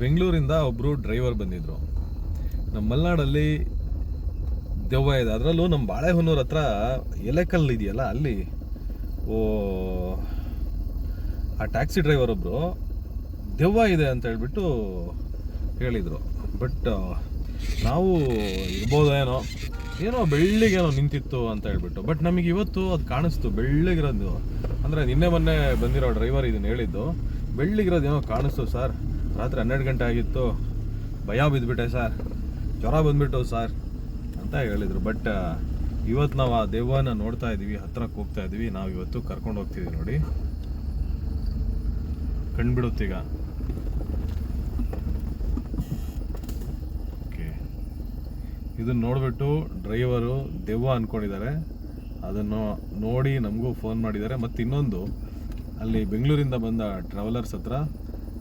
ಬೆಂಗಳೂರಿಂದ ಒಬ್ಬರು ಡ್ರೈವರ್ ಬಂದಿದ್ರು. ನಮ್ಮ ಮಲೆನಾಡಲ್ಲಿ ದೆವ್ವ ಇದೆ. ಅದರಲ್ಲೂ ನಮ್ಮ ಬಾಳೆಹೊನ್ನೂರ ಹತ್ರ ಎಲೆಕಲ್ ಇದೆಯಲ್ಲ ಅಲ್ಲಿ. ಓ, ಆ ಟ್ಯಾಕ್ಸಿ ಡ್ರೈವರ್ ಒಬ್ಬರು ದೆವ್ವ ಇದೆ ಅಂತ ಹೇಳ್ಬಿಟ್ಟು ಹೇಳಿದರು. ಬಟ್ ನಾವು ಇರ್ಬೋದೇನೋ, ಏನೋ ಬೆಳ್ಳಿಗೇನೋ ನಿಂತಿತ್ತು ಅಂತ ಹೇಳ್ಬಿಟ್ಟು. ಬಟ್ ನಮಗೆ ಇವತ್ತು ಅದು ಕಾಣಿಸ್ತು, ಬೆಳ್ಳಿಗಿರೋದು. ಅಂದರೆ ನಿನ್ನೆ ಮೊನ್ನೆ ಬಂದಿರೋ ಡ್ರೈವರ್ ಇದನ್ನು ಹೇಳಿದ್ದು, ಬೆಳ್ಳಿಗಿರೋದು ಏನೋ ಕಾಣಿಸ್ತು ಸರ್. ರಾತ್ರಿ ಹನ್ನೆರಡು ಗಂಟೆ ಆಗಿತ್ತು. ಭಯ ಬಿದ್ದುಬಿಟ್ಟೆ ಸರ್. ಜ್ವರ ಬಂದ್ಬಿಟ್ಟು ಸರ್ ಅಂತ ಹೇಳಿದರು. ಬಟ್ ಇವತ್ತು ನಾವು ಆ ದೆವ್ವನ ನೋಡ್ತಾ ಇದ್ದೀವಿ ಹತ್ರಕ್ಕೆ ಹೋಗ್ತಾ ಇದ್ದೀವಿ ನಾವು ಇವತ್ತು ಕರ್ಕೊಂಡು ಹೋಗ್ತಿದ್ದೀವಿ ನೋಡಿ. ಕಂಡುಬಿಡುತ್ತೀಗ ಓಕೆ. ಇದನ್ನು ನೋಡಿಬಿಟ್ಟು ಡ್ರೈವರು ದೆವ್ವ ಅಂದ್ಕೊಂಡಿದ್ದಾರೆ ಅದನ್ನು ನೋಡಿ ನಮಗೂ ಫೋನ್ ಮಾಡಿದ್ದಾರೆ. ಮತ್ತು ಇನ್ನೊಂದು ಅಲ್ಲಿ ಬೆಂಗಳೂರಿಂದ ಬಂದ ಟ್ರಾವೆಲರ್ಸ್ ಹತ್ರ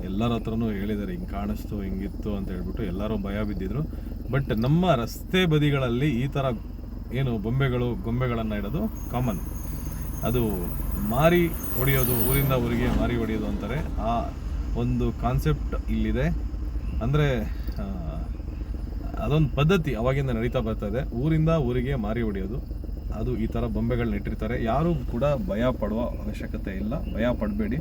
ಎಲ್ಲರ ಹತ್ರನೂ ಹೇಳಿದ್ದಾರೆ, ಹಿಂಗೆ ಕಾಣಿಸ್ತು, ಹಿಂಗಿತ್ತು ಅಂತ ಹೇಳ್ಬಿಟ್ಟು ಎಲ್ಲರೂ ಭಯ ಬಿದ್ದಿದ್ರು. ಬಟ್ ನಮ್ಮ ರಸ್ತೆ ಬದಿಗಳಲ್ಲಿ ಈ ಥರ ಏನು ಬೊಂಬೆಗಳು, ಗೊಂಬೆಗಳನ್ನು ಇಡೋದು ಕಾಮನ್ ಅದು ಮಾರಿ ಹೊಡೆಯೋದು, ಊರಿಂದ ಊರಿಗೆ ಮಾರಿ ಹೊಡೆಯೋದು ಅಂತಾರೆ. ಆ ಒಂದು ಕಾನ್ಸೆಪ್ಟ್ ಇಲ್ಲಿದೆ. ಅಂದರೆ ಅದೊಂದು ಪದ್ಧತಿ ಅವಾಗಿಂದ ನಡೀತಾ ಇದೆ. ಊರಿಂದ ಊರಿಗೆ ಮಾರಿ ಹೊಡೆಯೋದು, ಅದು ಈ ಥರ ಬೊಂಬೆಗಳನ್ನ ಇಟ್ಟಿರ್ತಾರೆ. ಯಾರೂ ಕೂಡ ಭಯ ಪಡುವ ಅವಶ್ಯಕತೆ ಇಲ್ಲ, ಭಯ ಪಡಬೇಡಿ.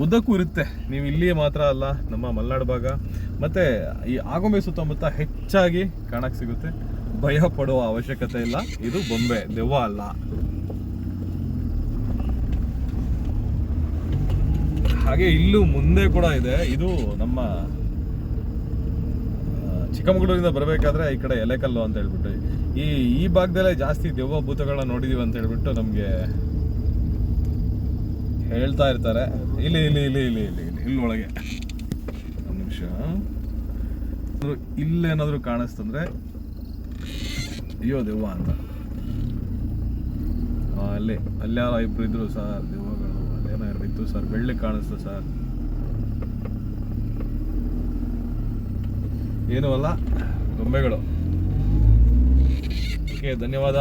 ಉದ್ದಕ್ಕೂ ಇರುತ್ತೆ. ನೀವು ಇಲ್ಲಿಯೇ ಮಾತ್ರ ಅಲ್ಲ, ನಮ್ಮ ಮಲೆನಾಡು ಭಾಗ. ಮತ್ತು ಈ ಆಗುಂಬೆ ಸುತ್ತಮುತ್ತ ಹೆಚ್ಚಾಗಿ ಕಾಣಕ್ಕೆ ಸಿಗುತ್ತೆ. ಭಯ ಪಡುವ ಅವಶ್ಯಕತೆ ಇಲ್ಲ. ಇದು ಬೊಂಬೆ, ದೆವ್ವ ಅಲ್ಲ. ಹಾಗೆ ಇಲ್ಲೂ ಮುಂದೆ ಕೂಡ ಇದೆ. ಇದು ನಮ್ಮ ಚಿಕ್ಕಮಗಳೂರಿಂದ ಬರಬೇಕಾದ್ರೆ ಈ ಕಡೆ ಎಲೆಕಲ್ಲು ಅಂತ ಹೇಳ್ಬಿಟ್ಟು. ಈ ಈ ಭಾಗದಲ್ಲೇ ಜಾಸ್ತಿ ದೆವ್ವ ಭೂತಗಳನ್ನ ನೋಡಿದೀವಿ ಅಂತ ಹೇಳ್ಬಿಟ್ಟು ನಮಗೆ ಹೇಳ್ತಾ ಇರ್ತಾರೆ. ಇಲ್ಲಿ ಇಲ್ಲಿ ಇಲ್ಲಿ ಇಲ್ಲಿ ಇಲ್ಲಿ ಇಲ್ಲಿ ಇಲ್ಲೊಳಗೆ ಒಂದು ನಿಮಿಷ. ಇಲ್ಲೇನಾದರೂ ಕಾಣಿಸ್ತಂದ್ರೆ ಅಯ್ಯೋ ದೆವ್ವ ಅಂತ. ಅಲ್ಲೇ ಅಲ್ಲಾರ ಇಬ್ರು ಇದ್ರು ಸರ್, ದೆವ್ವಗಳು, ಅಲ್ಲೇನೋ ಎರಡು ಇತ್ತು ಸರ್, ಬೆಳ್ಳಿ ಕಾಣಿಸ್ತು ಸರ್. ಏನೂ ಅಲ್ಲ, ಗೊಂಬೆಗಳು. ಓಕೆ, ಧನ್ಯವಾದ.